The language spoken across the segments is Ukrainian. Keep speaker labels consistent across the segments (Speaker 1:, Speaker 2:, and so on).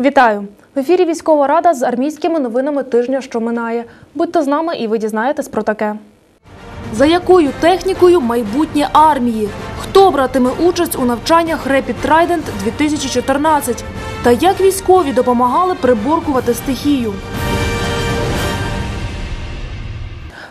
Speaker 1: Вітаю! В ефірі військова рада з армійськими новинами тижня, що минає. Будьте з нами і ви дізнаєтесь про таке. За якою технікою майбутнє армії? Хто братиме участь у навчаннях Rapid Trident 2014? Та як військові допомагали приборкувати стихію?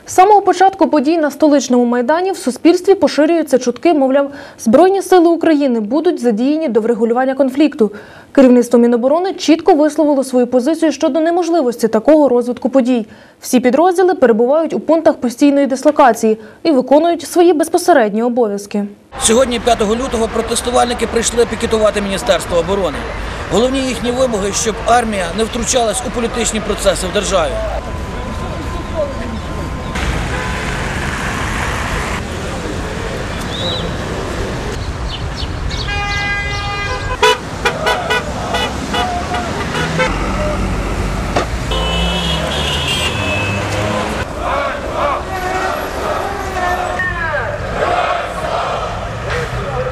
Speaker 1: З самого початку подій на столичному майдані в суспільстві поширюються чутки, мовляв, Збройні сили України будуть задіяні до врегулювання конфлікту. Керівництво Міноборони чітко висловило свою позицію щодо неможливості такого розвитку подій. Всі підрозділи перебувають у пунктах постійної дислокації і виконують свої безпосередні обов'язки.
Speaker 2: Сьогодні, 5 лютого, протестувальники прийшли пікетувати Міністерство оборони. Головні їхні вимоги, щоб армія не втручалась у політичні процеси в державі.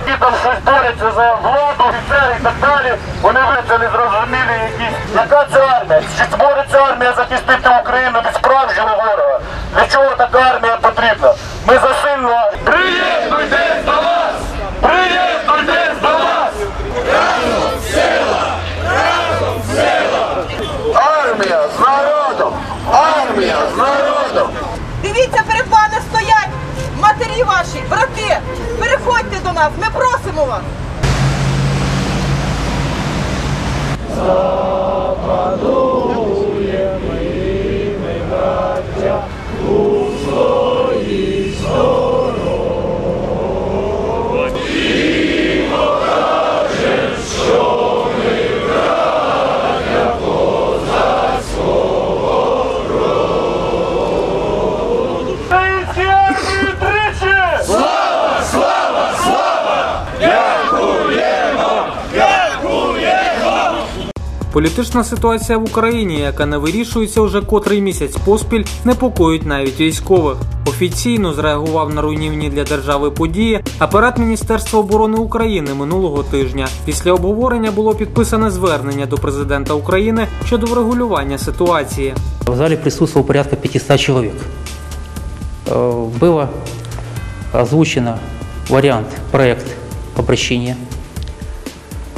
Speaker 3: Ті там щось борються за владу, офіцери і так далі. Вони вице не зрозуміли якісь. Яка це армія? Чи бореться армія захистити Україну від справжнього ворога? Для чого така армія потрібна? Ми за сильну армію. Приєднуйтесь до нас! Приєднуйтесь до нас! Разом сила! Разом сила! Армія з народом! Армія з народом!
Speaker 4: Дивіться, перед вами стоять матері ваші, брати. Переходьте до нас, ми просимо вас.
Speaker 3: Українській
Speaker 5: Політична ситуація в Україні, яка не вирішується уже котрий місяць поспіль, непокоїть навіть військових. Офіційно зреагував на руйнівні для держави події апарат Міністерства оборони України минулого тижня. Після обговорення було підписане звернення до президента України щодо врегулювання ситуації.
Speaker 6: В зале присутствовало порядка 500 человек. Э, Было озвучено вариант, проект обращения.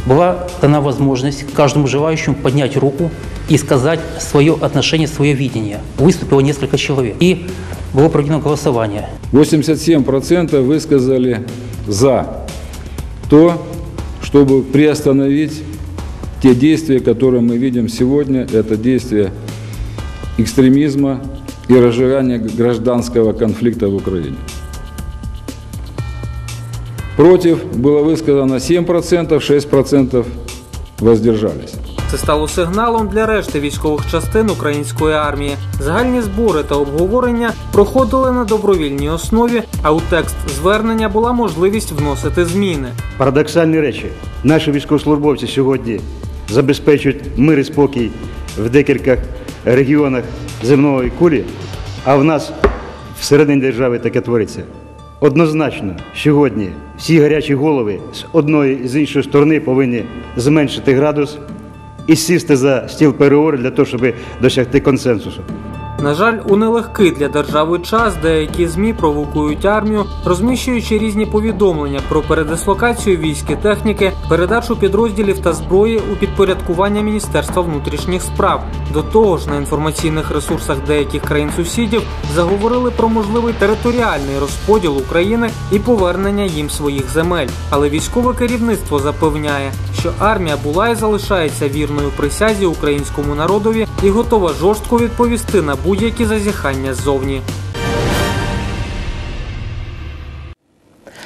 Speaker 6: Была дана возможность каждому желающему поднять руку и сказать свое отношение, свое видение. Выступило несколько человек. И было проведено голосование.
Speaker 7: 87% высказали за то, чтобы приостановить те действия, которые мы видим сегодня. Это действия экстремизма и разжигания гражданского конфликта в Украине. Против было высказано 7%, 6% воздержались.
Speaker 5: Це стало сигналом для решти військових частин української армії. Загальні збори та обговорення проходили на добровільній основі, а у текст звернення була можливість вносити зміни.
Speaker 8: Парадоксальні речі. Наші військовослужбовці сьогодні забезпечують мир і спокій в декількох регіонах земної кулі, а в нас всередині держави таке твориться. Однозначно, сьогодні всі гарячі голови з одної і з іншої сторони повинні зменшити градус і сісти за стіл переговорів для того, щоб досягти консенсусу.
Speaker 5: На жаль, у нелегкий для держави час деякі змі провокують армію, розміщуючи різні повідомлення про передислокацію військ і техніки, передачу підрозділів та зброї у підпорядкування Міністерства внутрішніх справ. До того ж, на інформаційних ресурсах деяких країн сусідів заговорили про можливий територіальний розподіл України і повернення їм своїх земель. Але військове керівництво запевняє, що армія була і залишається вірною присязі українському народові і готова жорстко відповісти на будь-які зазіхання ззовні.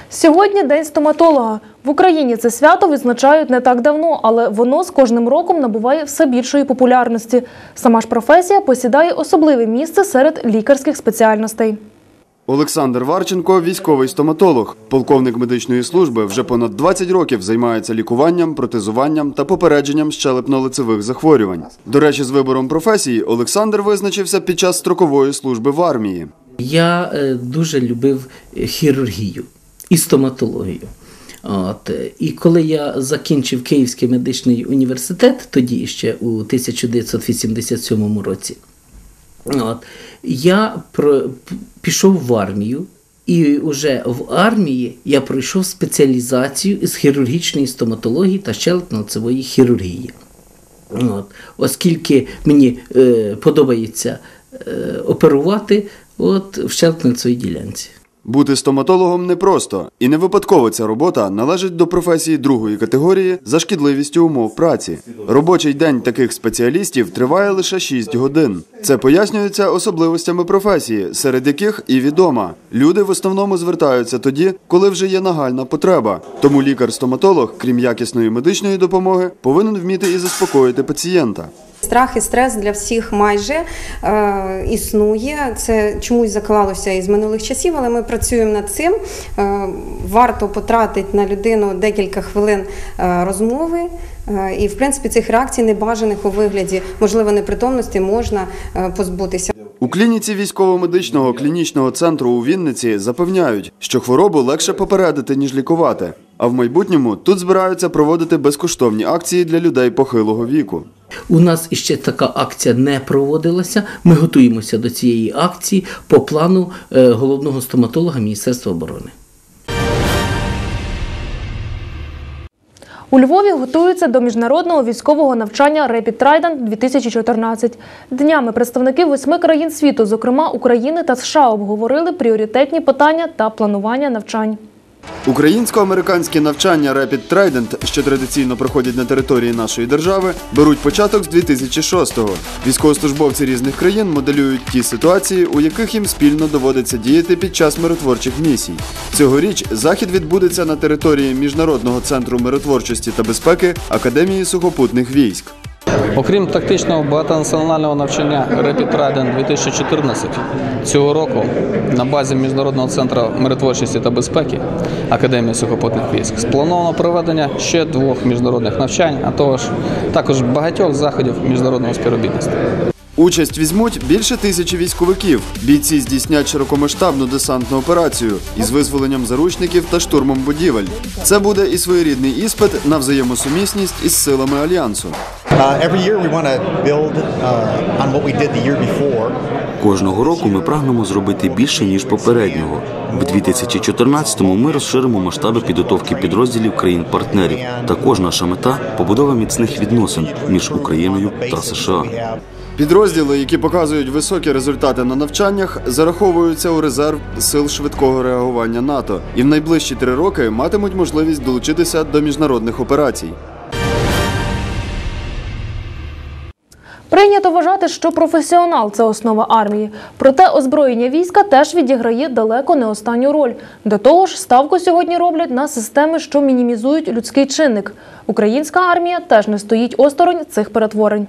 Speaker 1: Сьогодні день стоматолога. В Україні це свято відзначають не так давно, але воно з кожним роком набуває все більшої популярності. Сама ж професія посідає особливе місце серед лікарських спеціальностей.
Speaker 9: Олександр Варченко військовий стоматолог, полковник медичної служби, вже понад 20 років займається лікуванням, протезуванням та попередженням щелепно-лицевих захворювань. До речі, з вибором професії Олександр визначився під час строкової служби в армії.
Speaker 10: Я е, дуже любив е, хірургію і стоматологію. От. І коли я закінчив Київський медичний університет, тоді ще у 1987 році, от, я пішов в армію. І вже в армії я пройшов спеціалізацію із хірургічної стоматології та щелепно-лицевої хірургії. От. Оскільки мені е, подобається е, оперувати от, в щелепно-лицевій ділянці.
Speaker 9: Бути стоматологом непросто, і не випадково ця робота належить до професії другої категорії за шкідливістю умов праці. Робочий день таких спеціалістів триває лише 6 годин. Це пояснюється особливостями професії, серед яких і відома. Люди в основному звертаються тоді, коли вже є нагальна потреба. Тому лікар-стоматолог, крім якісної медичної допомоги, повинен вміти і заспокоїти пацієнта.
Speaker 11: Страх і стрес для всіх майже е, існує. Це чомусь заклалося із минулих часів, але ми працюємо над цим. Е, варто потратити на людину декілька хвилин е, розмови. Е, і, в принципі, цих реакцій небажаних у вигляді, можливо, непритомності можна е, позбутися.
Speaker 9: У клініці військово-медичного клінічного центру у Вінниці запевняють, що хворобу легше попередити, ніж лікувати. А в майбутньому тут збираються проводити безкоштовні акції для людей похилого віку.
Speaker 10: У нас іще така акція не проводилася. Ми готуємося до цієї акції по плану е, головного стоматолога Міністерства оборони.
Speaker 1: У Львові готуються до міжнародного військового навчання Rapid Trident 2014. Днями представники восьми країн світу, зокрема України та США, обговорили пріоритетні питання та планування навчань.
Speaker 9: Українсько-американські навчання Rapid Trident, що традиційно проходять на території нашої держави, беруть початок з 2006-го. Військовослужбовці різних країн моделюють ті ситуації, у яких їм спільно доводиться діяти під час миротворчих місій. Цьогоріч захід відбудеться на території Міжнародного центру миротворчості та безпеки Академії сухопутних військ.
Speaker 12: Окрім тактичного багатонаціонального навчання Rapid Trident 2014 цього року на базі Міжнародного центру миротворчості та безпеки Академії сухопутних військ сплановано проведення ще двох міжнародних навчань, а також, також багатьох заходів міжнародного співробітництва.
Speaker 9: Участь візьмуть більше тисячі військовиків. Бійці здійснять широкомасштабну десантну операцію із визволенням заручників та штурмом будівель. Це буде і своєрідний іспит на взаємосумісність із силами альянсу.
Speaker 13: Uh, uh.
Speaker 14: Кожного року ми прагнемо зробити більше ніж попереднього. В 2014-му ми розширимо масштаби підготовки підрозділів країн-партнерів. Також наша мета побудова міцних відносин між Україною та США.
Speaker 9: Підрозділи, які показують високі результати на навчаннях, зараховуються у резерв сил швидкого реагування НАТО і в найближчі три роки матимуть можливість долучитися до міжнародних операцій.
Speaker 1: Прийнято вважати, що професіонал це основа армії. Проте озброєння війська теж відіграє далеко не останню роль. До того ж, ставку сьогодні роблять на системи, що мінімізують людський чинник. Українська армія теж не стоїть осторонь цих перетворень.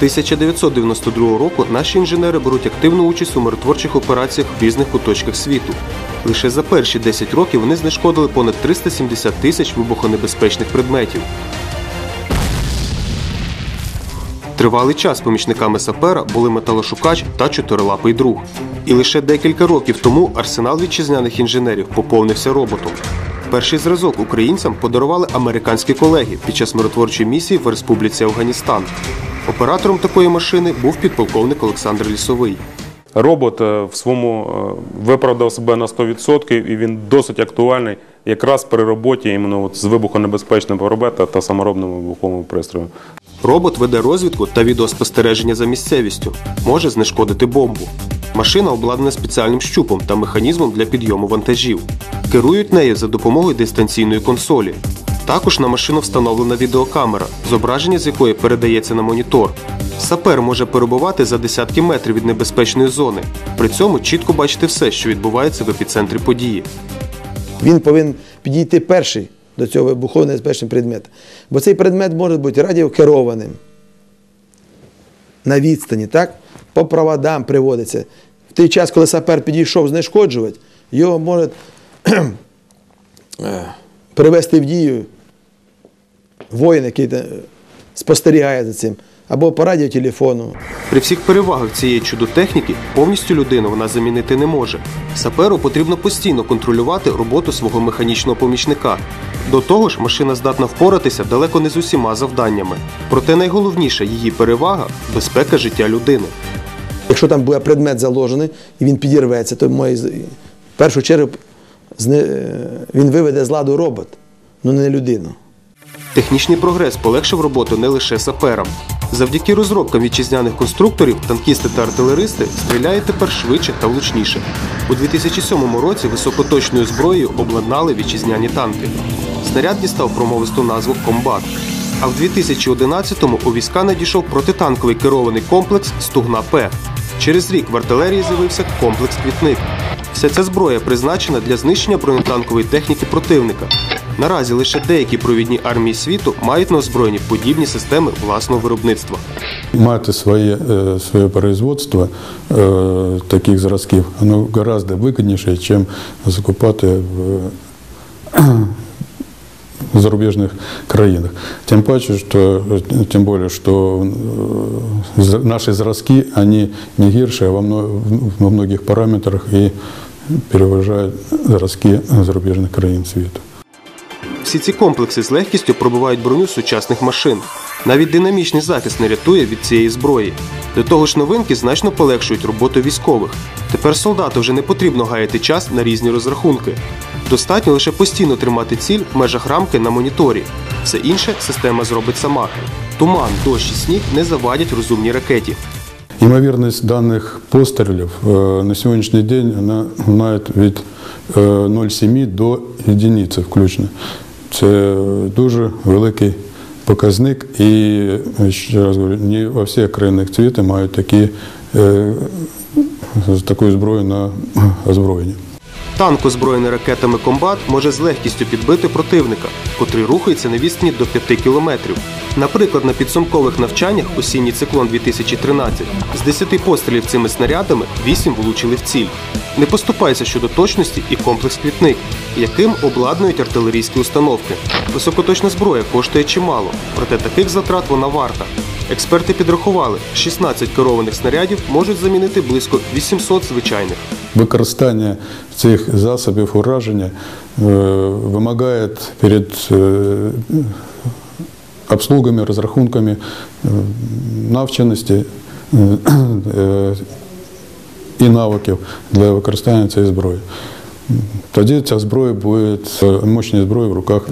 Speaker 15: 1992 року наші інженери беруть активну участь у миротворчих операціях в різних куточках світу. Лише за перші 10 років вони знешкодили понад 370 тисяч вибухонебезпечних предметів. Тривалий час помічниками сапера були металошукач та чотирилапий друг. І лише декілька років тому арсенал вітчизняних інженерів поповнився роботом. Перший зразок українцям подарували американські колеги під час миротворчої місії в Республіці Афганістан. Оператором такої машини був підполковник Олександр Лісовий.
Speaker 16: Робот е, в своєму е, виправдав себе на 100% і він досить актуальний якраз при роботі іменно от з вибухонебезпечним робета та саморобним вибуховим пристроєм.
Speaker 15: Робот веде розвідку та відеоспостереження за місцевістю, може знешкодити бомбу. Машина обладнана спеціальним щупом та механізмом для підйому вантажів. Керують нею за допомогою дистанційної консолі. Також на машину встановлена відеокамера, зображення з якої передається на монітор. Сапер може перебувати за десятки метрів від небезпечної зони. При цьому чітко бачити все, що відбувається в епіцентрі події.
Speaker 17: Він повинен підійти перший до цього вибухово небезпечного предмета. Бо цей предмет може бути радіокерованим на відстані, так? по проводам приводиться. В той час, коли сапер підійшов знешкоджувати, його може привести в дію воїн, який спостерігає за цим. або по радіотелефону.
Speaker 15: При всіх перевагах цієї чудотехніки повністю людину вона замінити не може. Саперу потрібно постійно контролювати роботу свого механічного помічника. До того ж, машина здатна впоратися далеко не з усіма завданнями. Проте найголовніша її перевага безпека життя людини.
Speaker 17: Якщо там буде предмет заложений і він підірветься, то має, в першу чергу е, він виведе з ладу робот, ну не людину.
Speaker 15: Технічний прогрес полегшив роботу не лише саперам. Завдяки розробкам вітчизняних конструкторів, танкісти та артилеристи стріляють тепер швидше та влучніше. У 2007 році високоточною зброєю обладнали вітчизняні танки. Снаряд дістав промовисту назву Комбат. А в 2011-му у війська надійшов протитанковий керований комплекс Стугна П. Через рік в артилерії з'явився комплекс Квітник. Вся ця зброя призначена для знищення бронетанкової техніки противника. Наразі лише деякі провідні армії світу мають на озброєнні подібні системи власного виробництва.
Speaker 18: Мати своє, е, своє производство е, таких зразків воно гораздо вигідніше, ніж закупати в, в зарубіжних країнах. Тим паче, що, тим більше, е, наші зразки вони не гірші, во, во многих параметрах і переважають зразки зарубіжних країн світу.
Speaker 15: Всі ці комплекси з легкістю пробивають броню сучасних машин. Навіть динамічний захист не рятує від цієї зброї. До того ж, новинки значно полегшують роботу військових. Тепер солдату вже не потрібно гаяти час на різні розрахунки. Достатньо лише постійно тримати ціль в межах рамки на моніторі. Все інше система зробить сама. Туман, дощ і сніг не завадять розумній ракеті.
Speaker 18: Ймовірність даних пострілів е, на сьогоднішній день вона має від е, 0,7 до єдиниці включно. Це дуже великий показник, і е, ще раз говорю, не во всіх країнах світу мають такі, е, з такою зброєю на озброєнні.
Speaker 15: Танк, озброєний ракетами комбат, може з легкістю підбити противника, котрий рухається на відстані до 5 кілометрів. Наприклад, на підсумкових навчаннях осінній циклон 2013 з 10 пострілів цими снарядами 8 влучили в ціль. Не поступається щодо точності і комплекс квітник, яким обладнують артилерійські установки. Високоточна зброя коштує чимало, проте таких затрат вона варта. Експерти підрахували, 16 керованих снарядів можуть замінити близько 800 звичайних.
Speaker 18: Використання цих засобів ураження е, вимагає перед е, обслугами, розрахунками е, навченості е, е, і навиків для використання цієї зброї. Тоді ця зброя буде е, мощна зброя в руках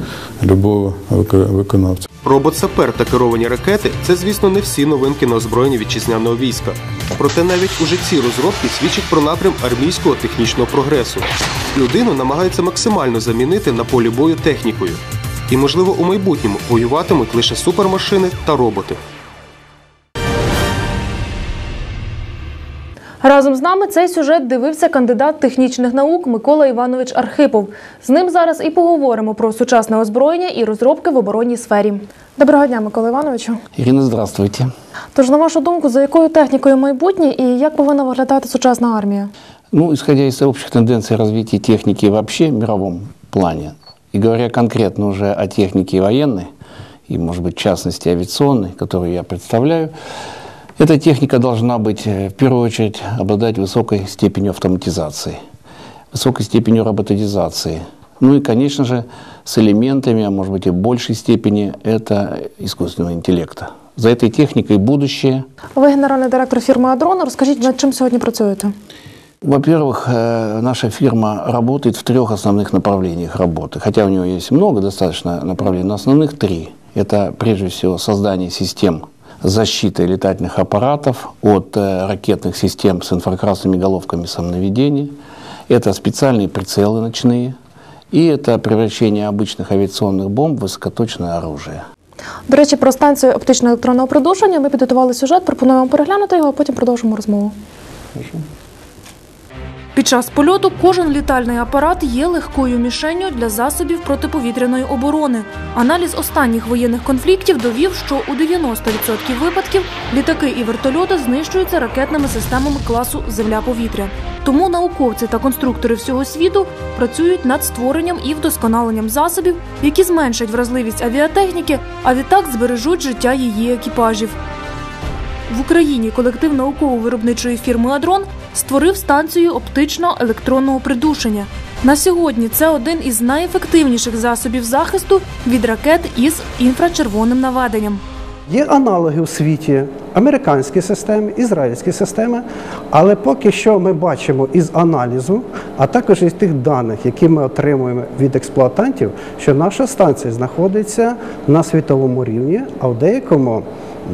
Speaker 18: будь-якого виконавця.
Speaker 15: Робот-сапер та керовані ракети це, звісно, не всі новинки на озброєнні вітчизняного війська. Проте навіть уже ці розробки свідчать про напрям армійського технічного прогресу. Людину намагаються максимально замінити на полі бою технікою. І, можливо, у майбутньому воюватимуть лише супермашини та роботи.
Speaker 1: Разом з нами цей сюжет дивився кандидат технічних наук Микола Іванович Архипов. З ним зараз і поговоримо про сучасне озброєння і розробки в оборонній сфері. Доброго дня, Микола Івановичу.
Speaker 19: Ирина, здравствуйте.
Speaker 1: Тож, на вашу думку, за якою технікою майбутнє і як повинна виглядати сучасна армія?
Speaker 19: Ну, исходя из общих тенденций развития техники вообще в мировом плане, и говоря конкретно уже о технике военной, и, может быть, в частности, авиационной, которую я представляю, эта техника должна быть, э, в первую очередь, обладать высокой степенью автоматизации, высокой степенью роботизации. Ну и, конечно же, с элементами, а может быть и в большей степени, это искусственного интеллекта. За этой техникой будущее –
Speaker 1: Ви генеральний директор фірми Адрон. Розкажіть, над чим сьогодні працюєте?
Speaker 19: Во-первых, э, наша фирма работает в трех основных направлениях работы. Хотя у нее есть много достаточно направлений, но основных три. Это прежде всего создание систем защиты летательных аппаратов от э, ракетных систем с инфракрасными головками самонаведения. Это специальные прицелы ночные. И это превращение обычных авиационных бомб в высокоточное оружие.
Speaker 1: До речі, про станцію оптичного електронного придушення ми підготували сюжет. Пропонуємо вам переглянути його, а потім продовжимо розмову. Час польоту кожен літальний апарат є легкою мішенню для засобів протиповітряної оборони. Аналіз останніх воєнних конфліктів довів, що у 90% випадків літаки і вертольоти знищуються ракетними системами класу Земля-повітря. Тому науковці та конструктори всього світу працюють над створенням і вдосконаленням засобів, які зменшать вразливість авіатехніки, а відтак збережуть життя її екіпажів. в Україні колектив науково-виробничої фірми Адрон створив станцію оптично-електронного придушення. На сьогодні це один із найефективніших засобів захисту від ракет із інфрачервоним наведенням.
Speaker 20: Є аналоги у світі, американські системи, ізраїльські системи, але поки що ми бачимо із аналізу, а також із тих даних, які ми отримуємо від експлуатантів, що наша станція знаходиться на світовому рівні, а в деякому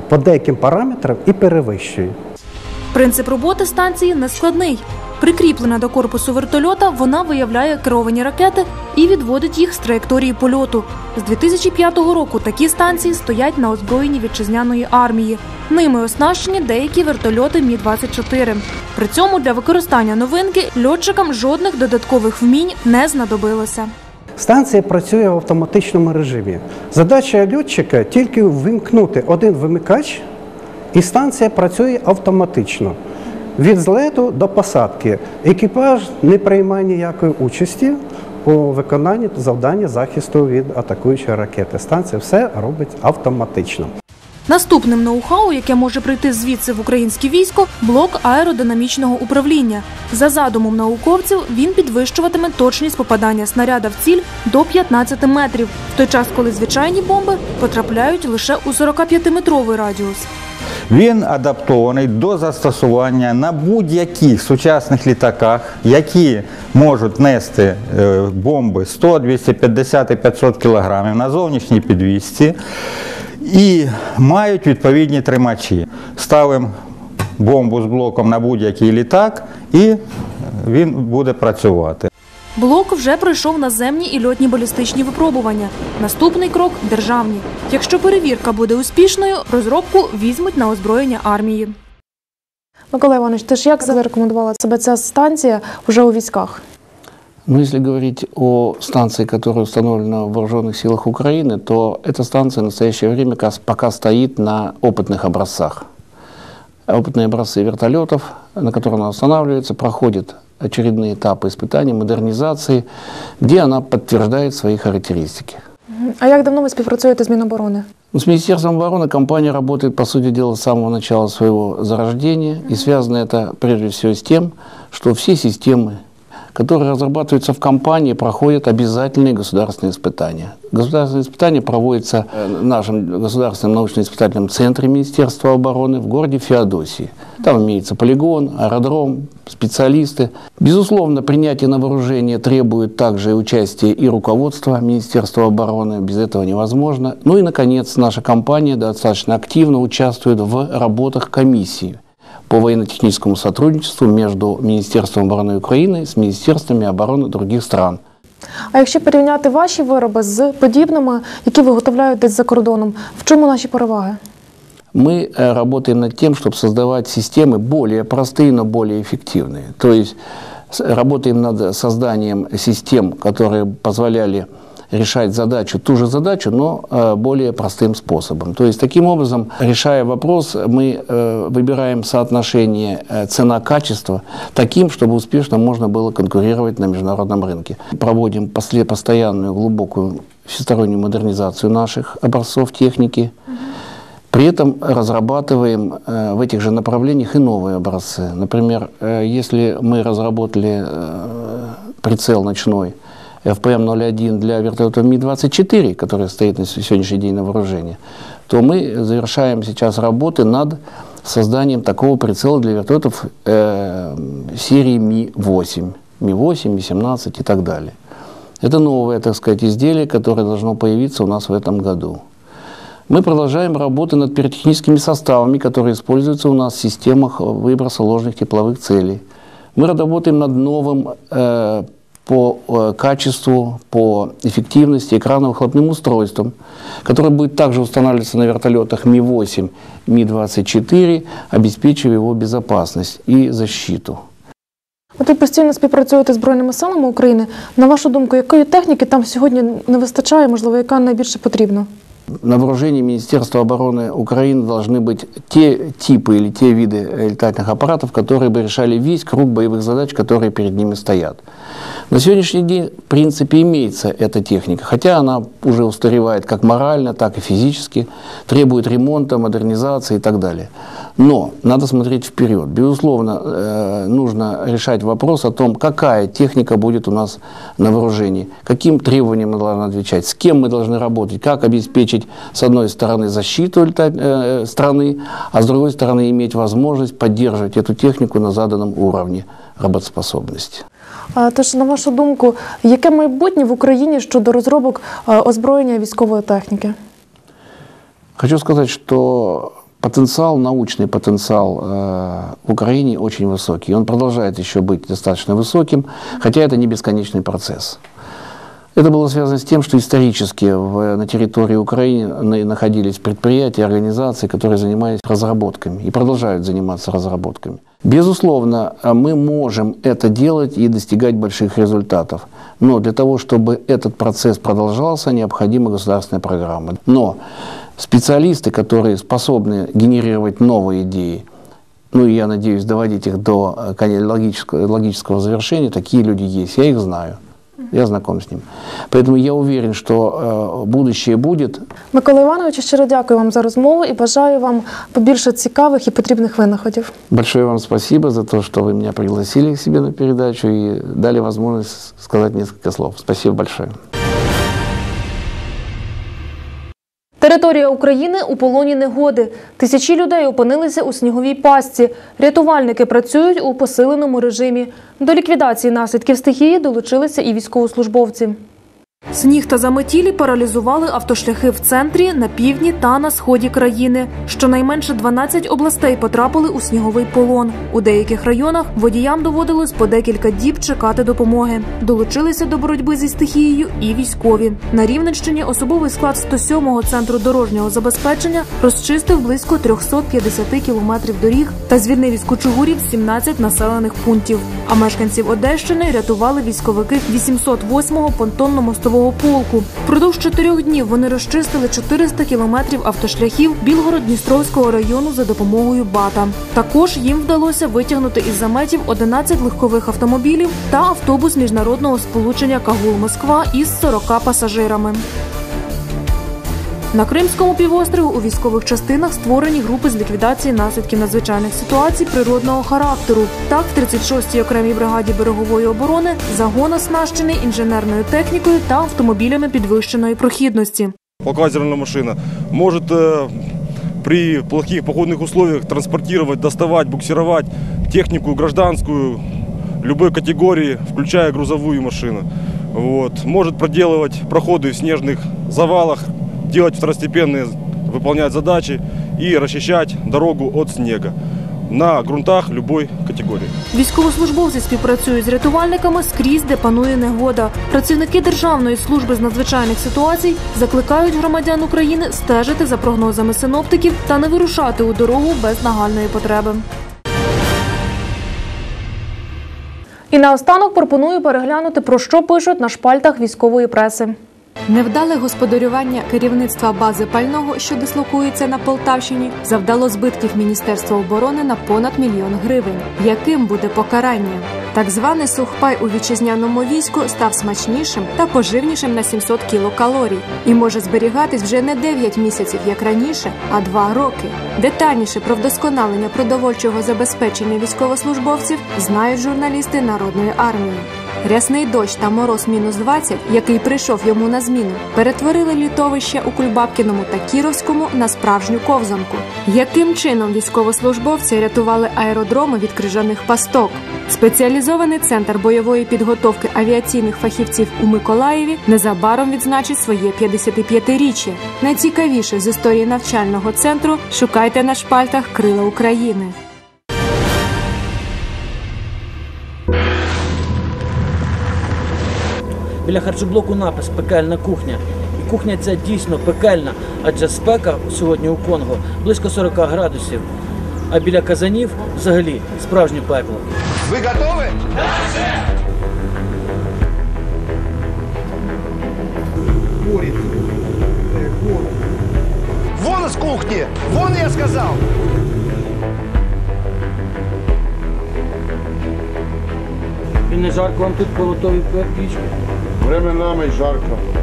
Speaker 20: по деяким параметрам і перевищує.
Speaker 1: Принцип роботи станції нескладний. Прикріплена до корпусу вертольота, вона виявляє керовані ракети і відводить їх з траєкторії польоту. З 2005 року такі станції стоять на озброєнні вітчизняної армії. Ними оснащені деякі вертольоти Мі-24. При цьому для використання новинки льотчикам жодних додаткових вмінь не знадобилося.
Speaker 20: Станція працює в автоматичному режимі. Задача льотчика тільки вимкнути один вимикач, і станція працює автоматично. Від злету до посадки екіпаж не приймає ніякої участі у виконанні завдання захисту від атакуючої ракети. Станція все робить автоматично.
Speaker 1: Наступним ноу-хау, яке може прийти звідси в українське військо, блок аеродинамічного управління. За задумом науковців, він підвищуватиме точність попадання снаряда в ціль до 15 метрів, в той час, коли звичайні бомби потрапляють лише у 45-метровий радіус.
Speaker 21: Він адаптований до застосування на будь-яких сучасних літаках, які можуть нести е, бомби 100, 250 і 500 кг на зовнішній підвісці і мають відповідні тримачі. Ставимо бомбу з блоком на будь-який літак, і він буде працювати.
Speaker 1: Блок вже пройшов наземні і льотні балістичні випробування. Наступний крок державні. Якщо перевірка буде успішною, розробку візьмуть на озброєння армії. Микола Іванович, ти ж як зарекомендувала себе ця станція вже у військах?
Speaker 19: Ну, если говорить о станции, которая установлена в вооруженных силах Украины, то эта станция в настоящее время кас- пока стоит на опытных образцах. Опытные образцы вертолетов, на которые она устанавливается, проходят очередные этапы испытаний, модернизации, где она подтверждает свои характеристики.
Speaker 1: А як давно ви співпрацюєте з Міноборони?
Speaker 19: Ну, С Министерством обороны компания работает, по сути дела, с самого начала своего зарождения. И связано это прежде всего с тем, что все системы, которые разрабатываются в компании, проходят обязательные государственные испытания. Государственные испытания проводятся э, в нашем государственном научно-испытательном центре Министерства обороны в городе Феодосии. Там имеется полигон, аэродром, специалисты. Безусловно, принятие на вооружение требует также участия и руководства Министерства обороны. Без этого невозможно. Ну и, наконец, наша компания достаточно активно участвует в работах комиссии по военно-техническому сотрудничеству между Министерством обороны Украины с Министерствами обороны других стран.
Speaker 1: А якщо порівняти ваші вироби з подібними, які виготовляють десь за кордоном, в чому наші переваги?
Speaker 19: Мы э, работаем над тем, чтобы создавать системы более простые, но более эффективные. То есть с- работаем над созданием систем, которые позволяли решать задачу, ту же задачу, но э, более простым способом. То есть таким образом, решая вопрос, мы э, выбираем соотношение э, цена-качество таким, чтобы успешно можно было конкурировать на международном рынке. Проводим постоянную глубокую всестороннюю модернизацию наших образцов техники. При этом разрабатываем в этих же направлениях и новые образцы. Например, если мы разработали прицел ночной FPM-01 для вертолета Ми-24, который стоит на сегодняшний день на вооружении, то мы завершаем сейчас работы над созданием такого прицела для вертолетов э, серии Ми-8, Ми-8, Ми-17 и так далее. Это новое, так сказать, изделие, которое должно появиться у нас в этом году. Мы продолжаем работы над пиротехническими составами, которые используются у нас в системах выброса ложных тепловых целей. Мы работаем над новым э, по э, качеству, по эффективности экраново-выхлопным устройством, которое будет также устанавливаться на вертолетах Ми-8, Ми-24, обеспечивая его безопасность и защиту.
Speaker 1: От ви постійно співпрацюєте з Збройними силами України. На вашу думку, якої техніки там сьогодні не вистачає, можливо, яка найбільше потрібна?
Speaker 19: На вооружении Министерства обороны Украины должны быть те типы или те виды э, летательных аппаратов, которые бы решали весь круг боевых задач, которые перед ними стоят. На сегодняшний день, в принципе, имеется эта техника, хотя она уже устаревает как морально, так и физически, требует ремонта, модернизации и так далее. Но надо смотреть вперед. Безусловно, э, нужно решать вопрос о том, какая техника будет у нас на вооружении, каким требованиям мы должны отвечать, с кем мы должны работать, как обеспечить, с одной стороны, защиту э, страны, а с другой стороны, иметь возможность поддерживать эту технику на заданном уровне работоспособности.
Speaker 1: А, Тож, на вашу думку, яке майбутнє в Україні щодо розробок е, озброєння військової техніки?
Speaker 19: Хочу сказать, что потенциал, научный потенциал э, в Украине очень высокий. Он продолжает еще быть достаточно высоким, хотя это не бесконечный процесс. Это было связано с тем, что исторически в, на территории Украины на- находились предприятия, организации, которые занимались разработками и продолжают заниматься разработками. Безусловно, мы можем это делать и достигать больших результатов. Но для того, чтобы этот процесс продолжался, необходима государственная программа. Но специалисты, которые способны генерировать новые идеи, ну и я надеюсь доводить их до э, логического, логического завершения, такие люди есть, я их знаю. Я знаком с ним. Поэтому я уверен, что э, будущее будет.
Speaker 1: Микола Іванович, щиро дякую вам за розмову і бажаю вам побільше цікавих і потрібних винаходів.
Speaker 19: Большое вам спасибо за то, что вы меня пригласили к себе на передачу и дали возможность сказать несколько слов. Спасибо большое.
Speaker 1: Територія України у полоні негоди. Тисячі людей опинилися у сніговій пастці. Рятувальники працюють у посиленому режимі. До ліквідації наслідків стихії долучилися і військовослужбовці. Сніг та заметілі паралізували автошляхи в центрі, на півдні та на сході країни. Щонайменше 12 областей потрапили у сніговий полон. У деяких районах водіям доводилось по декілька діб чекати допомоги. Долучилися до боротьби зі стихією і військові. На Рівненщині особовий склад 107-го центру дорожнього забезпечення розчистив близько 350 кілометрів доріг та звільнив із кучугурів 17 населених пунктів. А мешканців Одещини рятували військовики 808-го понтонно-мостового полку. Впродовж чотирьох днів вони розчистили 400 кілометрів автошляхів Білгород-Дністровського району за допомогою БАТа. Також їм вдалося витягнути із заметів 11 легкових автомобілів та автобус міжнародного сполучення Кагул-Москва із 40 пасажирами. На Кримському півострові у військових частинах створені групи з ліквідації наслідків надзвичайних ситуацій природного характеру. Так, в 36-й окремій бригаді берегової оборони загон оснащений інженерною технікою та автомобілями підвищеної прохідності.
Speaker 22: полковательная машина может э, при плохих погодных условиях транспортировать, доставать, буксировать технику гражданскую любой категории, включая грузовую машину. Вот. Может проделывать проходы в снежных завалах, делать второстепенные, выполнять задачи и расчищать дорогу от снега на грунтах любой категории.
Speaker 1: Військовослужбовці співпрацюють з рятувальниками скрізь, де панує негода. Працівники Державної служби з надзвичайних ситуацій закликають громадян України стежити за прогнозами синоптиків та не вирушати у дорогу без нагальної потреби. І наостанок пропоную переглянути про що пишуть на шпальтах військової преси.
Speaker 23: Невдале господарювання керівництва бази пального, що дислокується на Полтавщині, завдало збитків Міністерства оборони на понад мільйон гривень. Яким буде покарання? Так званий сухпай у вітчизняному війську став смачнішим та поживнішим на 700 кілокалорій і може зберігатись вже не 9 місяців, як раніше, а 2 роки. Детальніше про вдосконалення продовольчого забезпечення військовослужбовців знають журналісти Народної армії. Рясний дощ та мороз мінус 20, який прийшов йому на зміну, перетворили літовище у Кульбабкіному та Кіровському на справжню ковзанку. Яким чином військовослужбовці рятували аеродроми від крижаних пасток? Спеціалізований центр бойової підготовки авіаційних фахівців у Миколаєві незабаром відзначить своє 55-річчя. Найцікавіше з історії навчального центру шукайте на шпальтах Крила України.
Speaker 24: Біля харчоблоку напис Пекельна кухня. І кухня ця дійсно пекельна, адже спека сьогодні у Конго близько 40 градусів. А біля казанів взагалі справжнє пекло.
Speaker 25: Вы готовы? Курит. Вон из кухни! Вон, я сказал!
Speaker 3: І не жарко вам тут коло тої пічки?
Speaker 26: Vreme nama
Speaker 16: i Žarka.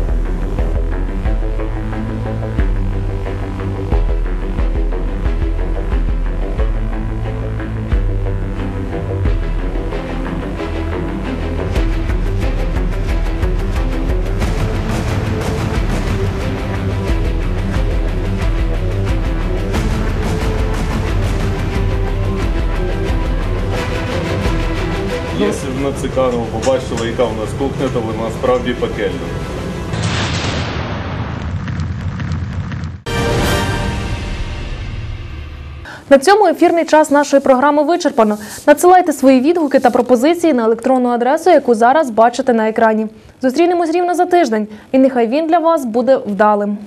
Speaker 16: На Циканову побачили, яка у нас кухня, то вона справді пекельна.
Speaker 27: На цьому ефірний час нашої програми вичерпано. Надсилайте свої відгуки та пропозиції на електронну адресу, яку зараз бачите на екрані. Зустрінемось рівно за тиждень, і нехай він для вас буде вдалим.